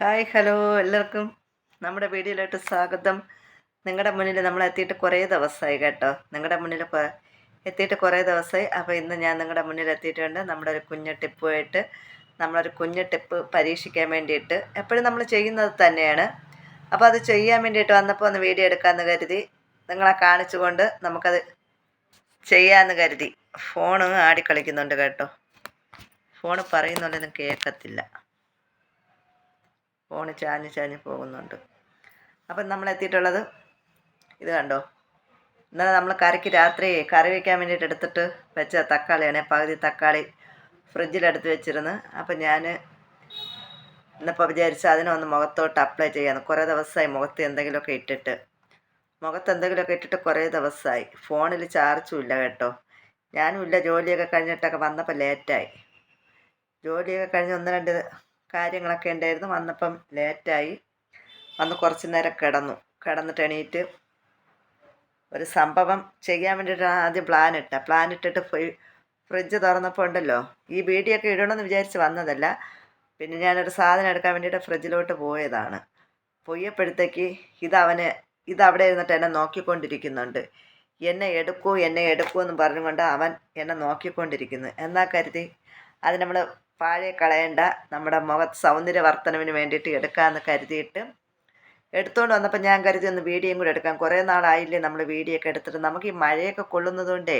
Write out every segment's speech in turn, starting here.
Hi hello എല്ലാവർക്കും നമ്മുടെ വീഡിയോയിലോട്ട് സ്വാഗതം. നിങ്ങളുടെ മുന്നിൽ നമ്മൾ എത്തിയിട്ട് കുറേ ദിവസമായി കേട്ടോ. നിങ്ങളുടെ മുന്നിൽ എത്തിയിട്ട് കുറേ ദിവസമായി. അപ്പോൾ ഇന്ന് ഞാൻ നിങ്ങളുടെ മുന്നിൽ എത്തിയിട്ടുണ്ട്. നമ്മുടെ ഒരു കുഞ്ഞു ടിപ്പുമായിട്ട് നമ്മളൊരു കുഞ്ഞു ടിപ്പ് പരീക്ഷിക്കാൻ വേണ്ടിയിട്ട്. എപ്പോഴും നമ്മൾ ചെയ്യുന്നത് തന്നെയാണ്. അപ്പോൾ അത് ചെയ്യാൻ വേണ്ടിയിട്ട് വന്നപ്പോൾ ഒന്ന് വീഡിയോ എടുക്കാമെന്ന് കരുതി. നിങ്ങളെ കാണിച്ചുകൊണ്ട് നമുക്കത് ചെയ്യാമെന്ന് കരുതി. ഫോണ് ആടിക്കളിക്കുന്നുണ്ട് കേട്ടോ. ഫോണ് പറയുന്നുണ്ടെന്ന് കേൾക്കത്തില്ല. ഫോണ് ചാഞ്ഞ് ചാഞ്ഞ് പോകുന്നുണ്ട്. അപ്പം നമ്മൾ എത്തിയിട്ടുള്ളത് ഇത് കണ്ടോ? ഇന്നലെ നമ്മൾ കറിക്ക് രാത്രി കറി വയ്ക്കാൻ വേണ്ടിയിട്ട് എടുത്തിട്ട് വെച്ച തക്കാളിയാണ്. പകുതി തക്കാളി ഫ്രിഡ്ജിലെടുത്ത് വെച്ചിരുന്നു. അപ്പം ഞാൻ ഇന്നിപ്പോൾ വിചാരിച്ച അതിനൊന്ന് മുഖത്തോട്ട് അപ്ലൈ ചെയ്യാന്ന് കുറേ ദിവസമായി മുഖത്ത് എന്തെങ്കിലുമൊക്കെ ഇട്ടിട്ട്. മുഖത്ത് എന്തെങ്കിലുമൊക്കെ ഇട്ടിട്ട് കുറേ ദിവസമായി. ഫോണിൽ ചാർജും ഇല്ല കേട്ടോ. ഞാനും ഇല്ല. ജോലിയൊക്കെ കഴിഞ്ഞിട്ടൊക്കെ വന്നപ്പോൾ ലേറ്റായി ജോലിയൊക്കെ കഴിഞ്ഞ് ഒന്ന് രണ്ട് കാര്യങ്ങളൊക്കെ ഉണ്ടായിരുന്നു. വന്നപ്പം ലേറ്റായി. വന്ന് കുറച്ച് നേരം കിടന്നു. കിടന്നിട്ട് എണീറ്റ് ഒരു സംഭവം ചെയ്യാൻ വേണ്ടിയിട്ടാണ് ആദ്യം പ്ലാൻ ഇട്ട പ്ലാൻ ഇട്ടിട്ട് ഫ്രിഡ്ജ് തുറന്നപ്പോൾ ഉണ്ടല്ലോ. ഈ ബീഡിയൊക്കെ ഇടണമെന്ന് വിചാരിച്ച് വന്നതല്ല. പിന്നെ ഞാനൊരു സാധനം എടുക്കാൻ വേണ്ടിയിട്ട് ഫ്രിഡ്ജിലോട്ട് പോയതാണ്. പോയപ്പോഴത്തേക്ക് ഇത് അവിടെ ഇരുന്നിട്ട് എന്നെ നോക്കിക്കൊണ്ടിരിക്കുന്നുണ്ട്. എന്നെ എടുക്കൂ എന്നെ എടുക്കൂ എന്ന് പറഞ്ഞുകൊണ്ട് അവൻ എന്നെ നോക്കിക്കൊണ്ടിരിക്കുന്നു. എന്നാ കരുതി? അത് നമ്മൾ പാഴെ കളയേണ്ട നമ്മുടെ മുഖ സൗന്ദര്യവർദ്ധനവിന് വേണ്ടിയിട്ട് എടുക്കാമെന്ന് കരുതിയിട്ട് എടുത്തുകൊണ്ട് വന്നപ്പോൾ ഞാൻ കരുതി ഒന്ന് വീഡിയോയും കൂടെ എടുക്കാം. കുറേ നാളായില്ലേ നമ്മൾ വീഡിയോ ഒക്കെ എടുത്തിട്ട്. നമുക്ക് ഈ മഴയൊക്കെ കൊള്ളുന്നതുകൊണ്ടേ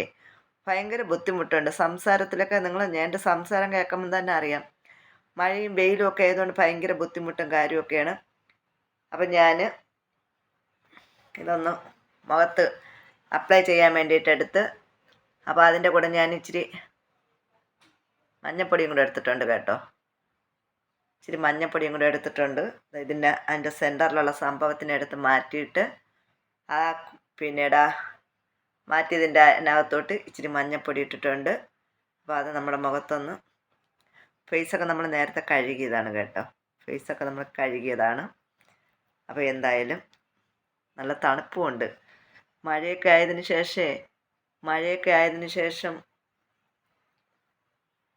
ഭയങ്കര ബുദ്ധിമുട്ടുണ്ട്. സംസാരത്തിലൊക്കെ നിങ്ങൾ എന്റെ സംസാരം കേൾക്കുമ്പോൾ തന്നെ അറിയാം. മഴയും വെയിലും ഒക്കെ ആയതുകൊണ്ട് ഭയങ്കര ബുദ്ധിമുട്ടും കാര്യമൊക്കെയാണ് അപ്പം ഞാൻ ഇതൊന്ന് മുഖത്ത് അപ്ലൈ ചെയ്യാൻ വേണ്ടിയിട്ട് എടുത്ത് അപ്പോൾ അതിന്റെ കൂടെ ഞാൻ ഇച്ചിരി മഞ്ഞപ്പൊടിയും കൂടെ എടുത്തിട്ടുണ്ട് കേട്ടോ. ഇച്ചിരി മഞ്ഞപ്പൊടിയും കൂടെ എടുത്തിട്ടുണ്ട്. ഇതിന്റെ അതിന്റെ സെന്ററിലുള്ള സംഭവത്തിനെ എടുത്ത് മാറ്റിയിട്ട് ആ പിന്നീട് മാറ്റിയതിന്റെ അതിനകത്തോട്ട് ഇച്ചിരി മഞ്ഞപ്പൊടി ഇട്ടിട്ടുണ്ട്. അപ്പോൾ അത് നമ്മുടെ മുഖത്തൊന്ന് ഫേസൊക്കെ നമ്മൾ നേരത്തെ കഴുകിയതാണ് കേട്ടോ. ഫേസൊക്കെ നമ്മൾ കഴുകിയതാണ്. അപ്പോൾ എന്തായാലും നല്ല തണുപ്പുമുണ്ട് മഴയൊക്കെ ആയതിനു ശേഷമേ മഴയൊക്കെ ആയതിനു ശേഷം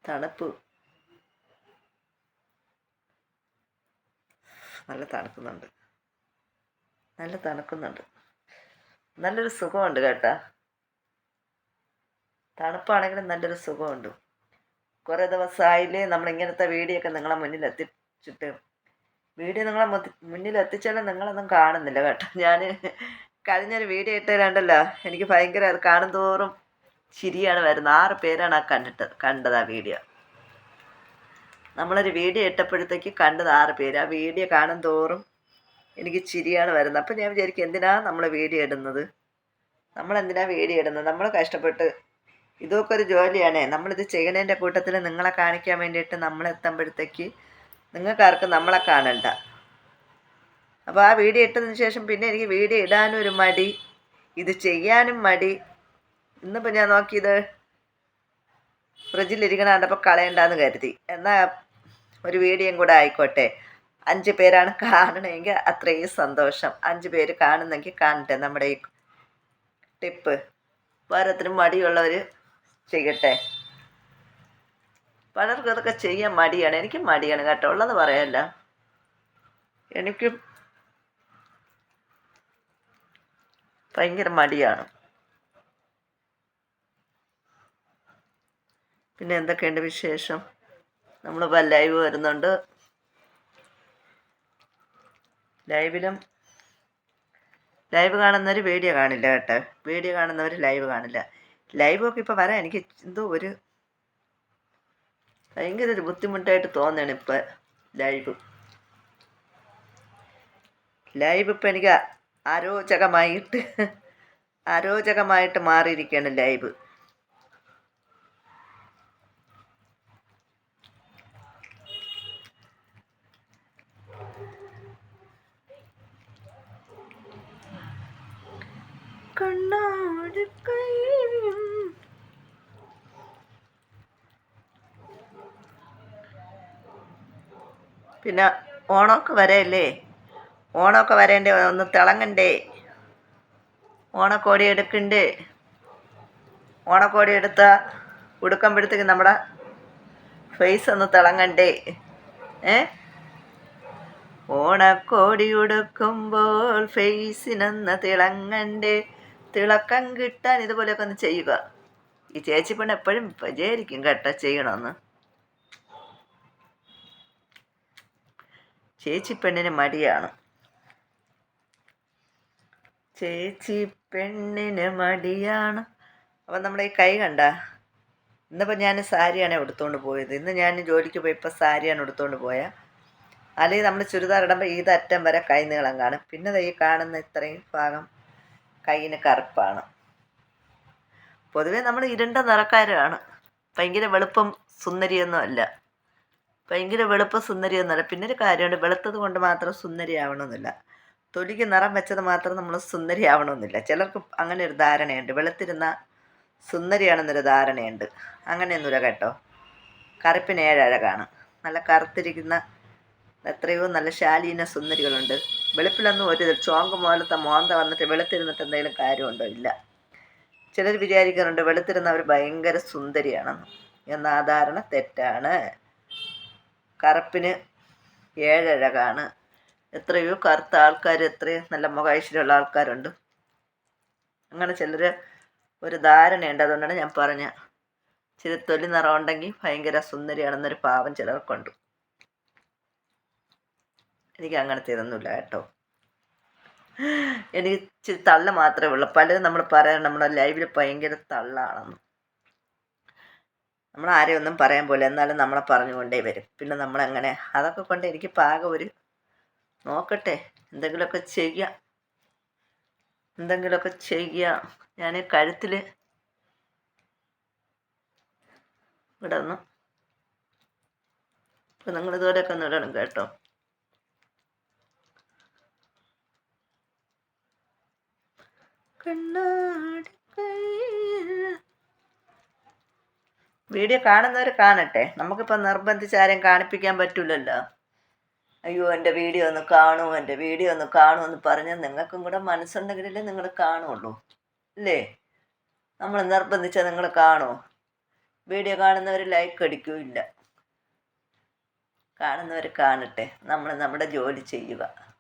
തണുപ്പ്. നല്ല തണുക്കുന്നുണ്ട്. നല്ല തണുക്കുന്നുണ്ട്. നല്ലൊരു സുഖമുണ്ട് കേട്ടാ. തണുപ്പാണെങ്കിലും നല്ലൊരു സുഖമുണ്ട്. കുറേ ദിവസമായില്ലേ നമ്മൾ ഇങ്ങനത്തെ വീഡിയോ ഒക്കെ നിങ്ങളെ മുന്നിൽ എത്തിച്ചിട്ട് വീഡിയോ നിങ്ങളെ മുന്നിൽ എത്തിച്ചാലും നിങ്ങളൊന്നും കാണുന്നില്ല കേട്ടോ. ഞാൻ കഴിഞ്ഞൊരു വീഡിയോ ഇട്ടതിലുണ്ടല്ലോ എനിക്ക് ഭയങ്കര കാണും തോറും ചിരിയാണ് വരുന്നത്. ആറ് പേരാണ് ആ കണ്ടിട്ട് കണ്ടത് ആ വീഡിയോ. നമ്മളൊരു വീഡിയോ ഇട്ടപ്പോഴത്തേക്ക് കണ്ടത് ആറ് പേര്. ആ വീഡിയോ കാണും തോറും എനിക്ക് ചിരിയാണ് വരുന്നത്. അപ്പം ഞാൻ വിചാരിക്കും എന്തിനാ നമ്മൾ വീഡിയോ ഇടുന്നത്? നമ്മൾ എന്തിനാ വീഡിയോ ഇടുന്നത്? നമ്മൾ കഷ്ടപ്പെട്ട് ഇതൊക്കെ ഒരു ജോലിയാണേ. നമ്മളിത് ചെയ്യണതിന്റെ കൂട്ടത്തിൽ നിങ്ങളെ കാണിക്കാൻ വേണ്ടിയിട്ട് നമ്മൾ എത്തുമ്പോഴത്തേക്ക് നിങ്ങൾക്കാർക്കും നമ്മളെ കാണണ്ട. അപ്പോൾ ആ വീഡിയോ ഇട്ടതിന് ശേഷം പിന്നെ എനിക്ക് വീഡിയോ ഇടാനും ഒരു മടി ഇത് ചെയ്യാനും മടി ഇന്നിപ്പോൾ ഞാൻ നോക്കിയത് ഫ്രിഡ്ജിലിരിക്കണ കണ്ടപ്പോൾ കളയണ്ടെന്ന് കരുതി. എന്നാൽ ഒരു വീഡിയോയും കൂടെ ആയിക്കോട്ടെ. അഞ്ച് പേരാണ് കാണണമെങ്കിൽ അത്രയും സന്തോഷം. അഞ്ച് പേര് കാണുന്നെങ്കിൽ കാണട്ടെ നമ്മുടെ ഈ ടിപ്പ്. ഓരോരുത്തരും മടിയുള്ളവർ ചെയ്യട്ടെ. പലർക്കും ഇതൊക്കെ ചെയ്യാൻ മടിയാണ്. എനിക്ക് മടിയാണ് കേട്ടോ. ഉള്ളത് പറയല്ല. എനിക്ക് ഭയങ്കര മടിയാണ്. പിന്നെ എന്തൊക്കെയുണ്ട് വിശേഷം? നമ്മളിപ്പോൾ ലൈവ് വരുന്നുണ്ട്. ലൈവിലും ലൈവ് കാണുന്നവർ വീഡിയോ കാണില്ല കേട്ടോ. വീഡിയോ കാണുന്നവർ ലൈവ് കാണില്ല. ലൈവൊക്കെ ഇപ്പോൾ വരാൻ എനിക്ക് എന്തോ ഒരു ഭയങ്കര ഒരു ബുദ്ധിമുട്ടായിട്ട് തോന്നുകയാണ് ഇപ്പോൾ ലൈവ് ലൈവ് ഇപ്പം എനിക്ക് അരോചകമായിട്ട് അരോചകമായിട്ട് മാറിയിരിക്കുകയാണ് ലൈവ് കണ്ണാടി കൈയും പിന്നെ ഓണമൊക്കെ വരെയല്ലേ? ഓണമൊക്കെ വരേണ്ടേ? ഒന്ന് തിളങ്ങണ്ടേ? ഓണക്കോടി എടുക്കണ്ടേ. ഓണക്കോടി എടുത്ത ഉടുക്കുമ്പോഴത്തേക്ക് നമ്മുടെ ഫേസ് ഒന്ന് തിളങ്ങണ്ടേ? ഏ? ഓണക്കോടി ഉടുക്കുമ്പോൾ ഫേസിനൊന്ന് തിളങ്ങന്റെ തിളക്കം കിട്ടാൻ ഇതുപോലെയൊക്കെ ഒന്ന് ചെയ്യുക. ഈ ചേച്ചി പെണ്ണ് എപ്പോഴും വിചാരിക്കും കേട്ടോ ചെയ്യണമെന്ന്. ചേച്ചി പെണ്ണിന് മടിയാണ്. ചേച്ചി പെണ്ണിന് മടിയാണ്. അപ്പം നമ്മുടെ ഈ കൈ കണ്ട? ഇന്നിപ്പോൾ ഞാൻ സാരിയാണ് എടുത്തുകൊണ്ട് പോയത്. ഇന്ന് ഞാൻ ജോലിക്ക് പോയപ്പോൾ സാരിയാണ് എടുത്തുകൊണ്ട് പോയത് അല്ലെങ്കിൽ നമ്മൾ ചുരിദാർ ഇടുമ്പോൾ ഈതറ്റം വരെ കൈ നീളം കാണും. പിന്നെ ഈ കാണുന്ന ഇത്രയും ഭാഗം കൈയിന് കറുപ്പാണ്. പൊതുവെ നമ്മൾ ഇരുണ്ട നിറക്കാരാണ്. ഭയങ്കര വെളുപ്പം സുന്ദരിയൊന്നും അല്ല. ഭയങ്കര വെളുപ്പ സുന്ദരിയൊന്നുമല്ല പിന്നെ ഒരു കാര്യമുണ്ട് വെളുത്തത് കൊണ്ട് മാത്രം സുന്ദരി ആവണമെന്നില്ല തൊലിക്ക് നിറം വെച്ചത് മാത്രം നമ്മൾ സുന്ദരി ആവണമെന്നില്ല ചിലർക്ക് അങ്ങനെ ഒരു ധാരണയുണ്ട്. വെളുത്തിരുന്ന സുന്ദരിയാണെന്നൊരു ധാരണയുണ്ട്. അങ്ങനെയൊന്നുമില്ല കേട്ടോ. കറുപ്പിന് ഏഴഴകാണ്. നല്ല കറുത്തിരിക്കുന്ന എത്രയോ നല്ല ശാലീന സുന്ദരികളുണ്ട്. വെളുപ്പിലൊന്നും ഒരു ചോങ്ക് പോലത്തെ മോന്ത വന്നിട്ട് വെളുത്തിരുന്നിട്ട് എന്തെങ്കിലും കാര്യമുണ്ടോ? ഇല്ല. ചിലർ വിചാരിക്കാറുണ്ട് വെളുത്തിരുന്നവർ ഭയങ്കര സുന്ദരിയാണെന്ന് എന്ന ആ ധാരണ തെറ്റാണ്. കറുപ്പിന് ഏഴഴകാണ്. എത്രയോ കറുത്ത ആൾക്കാർ എത്രയോ നല്ല മുഖൈശ്വര്യമുള്ള ആൾക്കാരുണ്ട്. അങ്ങനെ ചിലർ ഒരു ധാരണയുണ്ട്. അതുകൊണ്ടാണ് ഞാൻ പറഞ്ഞ ചില തൊലി നിറം ഉണ്ടെങ്കിൽ ഭയങ്കര സുന്ദരിയാണെന്നൊരു പാവം ചിലർക്കുണ്ട് എനിക്ക് അങ്ങനെ ഇതൊന്നുമില്ല കേട്ടോ. എനിക്ക് ഇച്ചിരി തള്ള മാത്രമേ ഉള്ളൂ. പലരും നമ്മൾ പറയാൻ നമ്മുടെ ലൈവിൽ ഭയങ്കര തള്ളാണെന്ന്. നമ്മൾ ആരെയും ഒന്നും പറയാൻ പോലെ എന്നാലും നമ്മളെ പറഞ്ഞുകൊണ്ടേ വരും. പിന്നെ നമ്മളെങ്ങനെ? അതൊക്കെ കൊണ്ട് എനിക്ക് പാകം ഒരു നോക്കട്ടെ. എന്തെങ്കിലുമൊക്കെ ചെയ്യാം. എന്തെങ്കിലുമൊക്കെ ചെയ്യാം. ഞാൻ കഴുത്തിൽ ഇവിടെ ഒന്ന് ഇപ്പം നിങ്ങൾ ഇതുപോലെയൊക്കെ ഒന്ന് ഇടണം കേട്ടോ. വീഡിയോ കാണുന്നവർ കാണട്ടെ. നമുക്കിപ്പോൾ നിർബന്ധിച്ച് ആരെയും കാണിപ്പിക്കാൻ പറ്റില്ലല്ലോ അയ്യോ എന്റെ വീഡിയോ ഒന്ന് കാണൂ എന്റെ വീഡിയോ ഒന്ന് കാണൂ എന്ന് പറഞ്ഞാൽ നിങ്ങൾക്കും കൂടെ മനസ്സുണ്ടെങ്കിലല്ലേ നിങ്ങൾ കാണുള്ളൂ. അല്ലേ? നമ്മൾ നിർബന്ധിച്ചാൽ നിങ്ങൾ കാണുമോ വീഡിയോ കാണുന്നവർ ലൈക്ക് അടിക്കൂല്ല. കാണുന്നവർ കാണട്ടെ. നമ്മൾ നമ്മുടെ ജോലി ചെയ്യുക.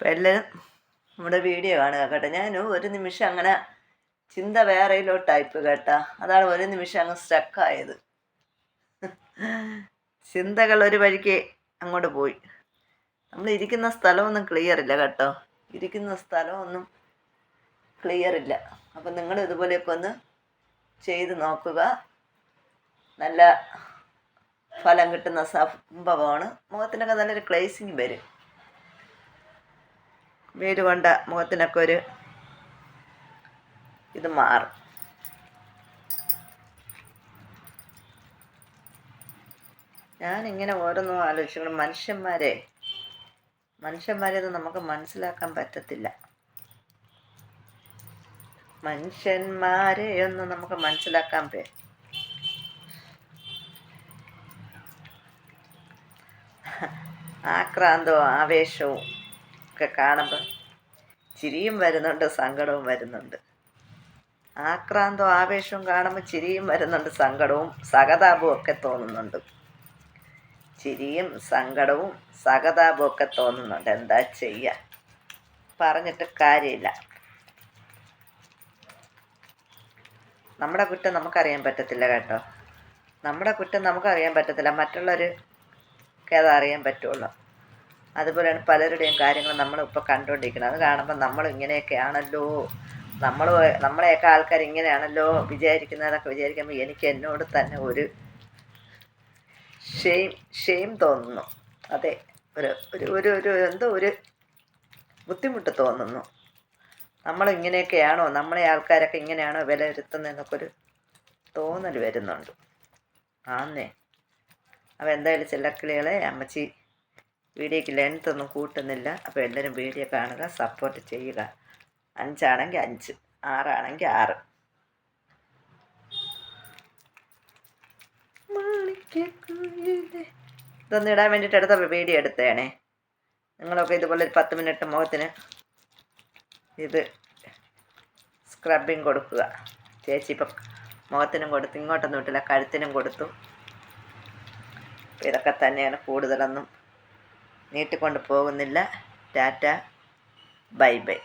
അപ്പം എല്ലാവരും നമ്മുടെ വീഡിയോ കാണുക കേട്ടോ. ഞാൻ ഒരു നിമിഷം അങ്ങനെ ചിന്ത വേറെയിലോട്ടായിപ്പ് കേട്ടാ. അതാണ് ഒരു നിമിഷം അങ്ങ് സ്റ്റക്കായത് ചിന്തകൾ ഒരു വഴിക്ക് അങ്ങോട്ട് പോയി. നമ്മൾ ഇരിക്കുന്ന സ്ഥലമൊന്നും ക്ലിയർ ഇല്ല കേട്ടോ. ഇരിക്കുന്ന സ്ഥലമൊന്നും ക്ലിയർ ഇല്ല. അപ്പം നിങ്ങൾ ഇതുപോലെയൊക്കെ ഒന്ന് ചെയ്ത് നോക്കുക. നല്ല ഫലം കിട്ടുന്ന സംഭവമാണ്. മുഖത്തിനൊക്കെ നല്ലൊരു ക്ലേസിങ് വരും. വേര് കൊണ്ട മുഖത്തിനൊക്കെ ഒരു ഇത് മാറും. ഞാനിങ്ങനെ ഓരോന്നും ആലോചിച്ചു മനുഷ്യന്മാരെ മനുഷ്യന്മാരെ നമുക്ക് മനസ്സിലാക്കാൻ പറ്റത്തില്ല. മനുഷ്യന്മാരെ ഒന്നും നമുക്ക് മനസ്സിലാക്കാൻ പേ ആക്രാന്തവും ആവേശവും ഒക്കെ കാണുമ്പോൾ ചിരിയും വരുന്നുണ്ട് സങ്കടവും വരുന്നുണ്ട്. ആക്രാന്തവും ആവേശവും കാണുമ്പോൾ ചിരിയും വരുന്നുണ്ട് സങ്കടവും സഹതാപവും ഒക്കെ തോന്നുന്നുണ്ട്. ചിരിയും സങ്കടവും സഹതാപവും ഒക്കെ തോന്നുന്നുണ്ട്. എന്താ ചെയ്യുക പറഞ്ഞിട്ട് കാര്യമില്ല. നമ്മുടെ കുറ്റം നമുക്കറിയാൻ പറ്റത്തില്ല കേട്ടോ. നമ്മുടെ കുറ്റം നമുക്കറിയാൻ പറ്റത്തില്ല. മറ്റുള്ളവർക്ക് അത് അറിയാൻ പറ്റുള്ളൂ. അതുപോലെയാണ് പലരുടെയും കാര്യങ്ങൾ നമ്മളിപ്പോൾ കണ്ടുകൊണ്ടിരിക്കുന്നത്. അത് കാണുമ്പോൾ നമ്മൾ ഇങ്ങനെയൊക്കെയാണല്ലോ. നമ്മൾ നമ്മളെയൊക്കെ ആൾക്കാർ ഇങ്ങനെയാണല്ലോ വിചാരിക്കുന്നതൊക്കെ വിചാരിക്കുമ്പോൾ എനിക്ക് എന്നോട് തന്നെ ഒരു ഷെയിം ഷെയിം തോന്നുന്നു. അതെ ഒരു ഒരു ഒരു ഒരു എന്തോ ഒരു ബുദ്ധിമുട്ട് തോന്നുന്നു. നമ്മൾ ഇങ്ങനെയൊക്കെയാണോ? നമ്മളെ ആൾക്കാരൊക്കെ ഇങ്ങനെയാണോ വിലയിരുത്തുന്നതെന്നൊക്കെ ഒരു തോന്നൽ വരുന്നുണ്ട്. ആന്നേ. അപ്പോൾ എന്തായാലും ചെല്ലക്കിളികളെ അമ്മച്ചി വീഡിയോയ്ക്ക് ലെങ്ത് ഒന്നും കൂട്ടുന്നില്ല. അപ്പോൾ എല്ലാവരും വീഡിയോ കാണുക സപ്പോർട്ട് ചെയ്യുക. അഞ്ചാണെങ്കിൽ അഞ്ച് ആറാണെങ്കിൽ ആറ്. ഇതൊന്നും ഇടാൻ വേണ്ടിയിട്ട് എടുത്ത വീഡിയോ എടുത്തേണേ നിങ്ങളൊക്കെ ഇതുപോലെ ഒരു പത്ത് മിനിറ്റ് മുഖത്തിന് ഇത് സ്ക്രബിങ് കൊടുക്കുക. ചേച്ചി ഇപ്പം മുഖത്തിനും കൊടുത്തു ഇങ്ങോട്ടൊന്നും ഇട്ടില്ല കഴുത്തിനും കൊടുത്തു. ഇതൊക്കെ തന്നെയാണ് കൂടുതലൊന്നും നീട്ടിക്കൊണ്ട് പോകുന്നില്ല. ടാറ്റ. Bye bye.